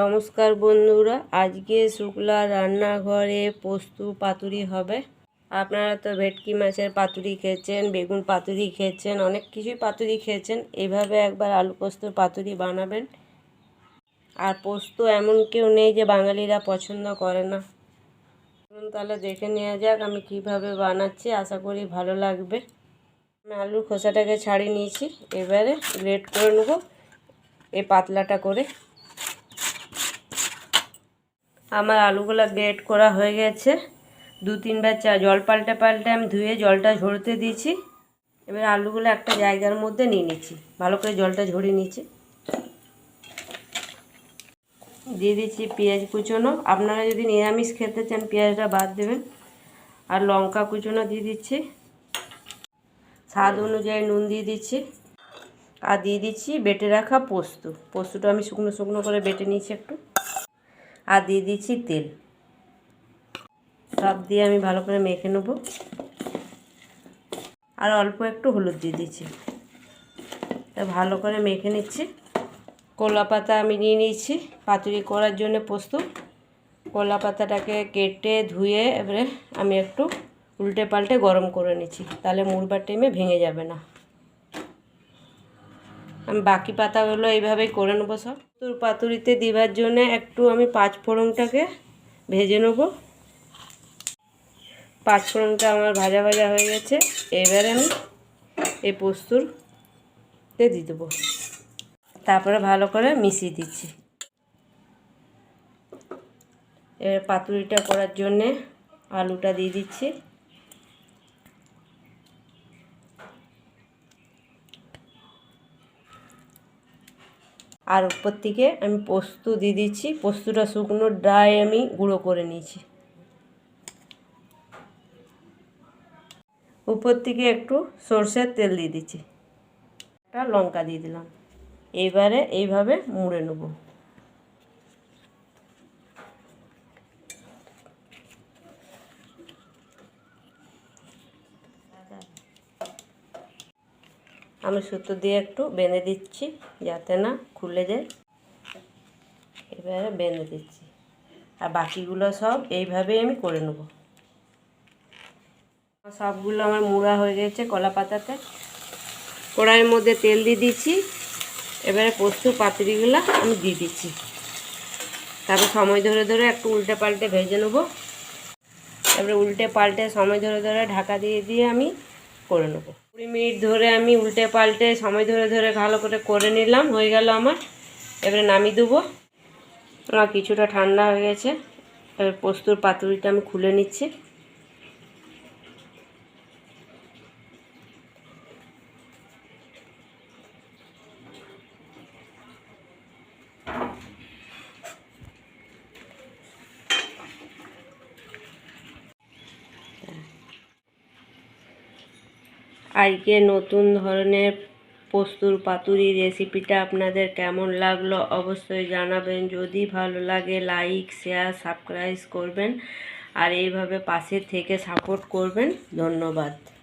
নমস্কার বন্ধুরা, আজকে শুক্লা রান্নাঘরে পোস্ত পাতুরি হবে। আপনারা তো ভেটকি মাছের পাতুরি খেয়েছেন, বেগুন পাতুরি খেয়েছেন, অনেক কিছুই পাতুরি খেয়েছেন। এভাবে একবার আলু পোস্তর পাতুরি বানাবেন। আর পোস্ত এমন কেউ নেই যে বাঙালিরা পছন্দ করে না। তাহলে দেখে নেওয়া যাক আমি কীভাবে বানাচ্ছি, আশা করি ভালো লাগবে। আমি আলুর খোসাটাকে ছাড়িয়ে নিয়েছি, এবারে গ্রেট করে নেব এই পাতলাটা করে। আমার আলুগুলো গ্রেট করা হয়ে গেছে। দু তিনবার চা, জল পাল্টে পাল্টে আমি ধুয়ে জলটা ঝরতে দিয়েছি। এবার আলুগুলো একটা জায়গার মধ্যে নিয়ে নিচ্ছি। ভালো করে জলটা ঝরিয়ে নিচ্ছি দিয়ে দিচ্ছি পেঁয়াজ কুচোনো। আপনারা যদি নিরামিষ খেতে চান, পেঁয়াজটা বাদ দেবেন। আর লঙ্কা কুচোনো দিয়ে দিচ্ছি। স্বাদ অনুযায়ী নুন দিয়ে দিচ্ছি। আর দিয়ে দিচ্ছি বেটে রাখা পোস্ত। পোস্তটা আমি শুকনো শুকনো করে বেটে নিয়েছি একটু। আর দিয়ে দিচ্ছি তেল। সব দিয়ে আমি ভালো করে মেখে নেব। আর অল্প একটু হলুদ দিয়ে দিচ্ছি। তা ভালো করে মেখে নিচ্ছি। কলা পাতা আমি নিয়ে নিয়েছি। পাতুরি করার জন্য পোস্ত কলা পাতাটাকে কেটে ধুয়ে এবারে আমি একটু উল্টে পাল্টে গরম করে নিচ্ছি। তাহলে মুড়বার টাইমে ভেঙে যাবে না। আমি বাকি পাতাগুলো এইভাবেই করে নেব সব। তোর পাতুরিতে দিবার জন্য একটু আমি পাঁচ ফোড়নটাকে ভেজে নেব। পাঁচ ফোড়নটা আমার ভাজা ভাজা হয়ে গেছে। এবারে আমি এই পোস্তুরতে দিয়ে দেবো। তারপরে ভালো করে মিশিয়ে দিচ্ছি। এবার পাতুরিটা করার জন্যে আলুটা দিয়ে দিচ্ছি। আর উপর থেকে আমি পোস্ত দিয়ে দিচ্ছি। পোস্তটা শুকনো ড্রাই আমি গুঁড়ো করে নিয়েছি। উপর থেকে একটু সর্ষের তেল দিয়ে দিচ্ছি। একটা লঙ্কা দিয়ে দিলাম। এবারে এইভাবে মুড়ে নেব। আমি সুতো দিয়ে একটু বেঁধে দিচ্ছি, যাতে না খুলে যায়। এবারে বেঁধে দিচ্ছি। আর বাকিগুলো সব এইভাবেই আমি করে নেব। সবগুলো আমার মুড়া হয়ে গেছে কলা পাতাতে। কড়াইয়ের মধ্যে তেল দিয়ে দিচ্ছি। এবারে পোস্ত পাতুরিগুলো আমি দিয়ে দিচ্ছি। তারপর সময় ধরে ধরে একটু উল্টে পাল্টে ভেজে নেব। এবারে উল্টে পাল্টে সময় ধরে ধরে ঢাকা দিয়ে দিয়ে আমি করে নেব। কুড়ি মিনিট ধরে আমি উল্টে পাল্টে সময় ধরে ধরে ভালো করে করে নিলাম, হয়ে গেল আমার। এবারে নামিয়ে দেবো। আমার কিছুটা ঠান্ডা হয়ে গেছে। এবার পোস্তর পাতুরিটা আমি খুলে নিচ্ছি। আজকে নতুন ধরনের পোস্তুর পাতুরি রেসিপিটা আপনাদের কেমন লাগল অবশ্যই জানাবেন। যদি ভালো লাগে, লাইক, শেয়ার, সাবস্ক্রাইব করবেন। আর এইভাবে পাশে থেকে সাপোর্ট করবেন। ধন্যবাদ।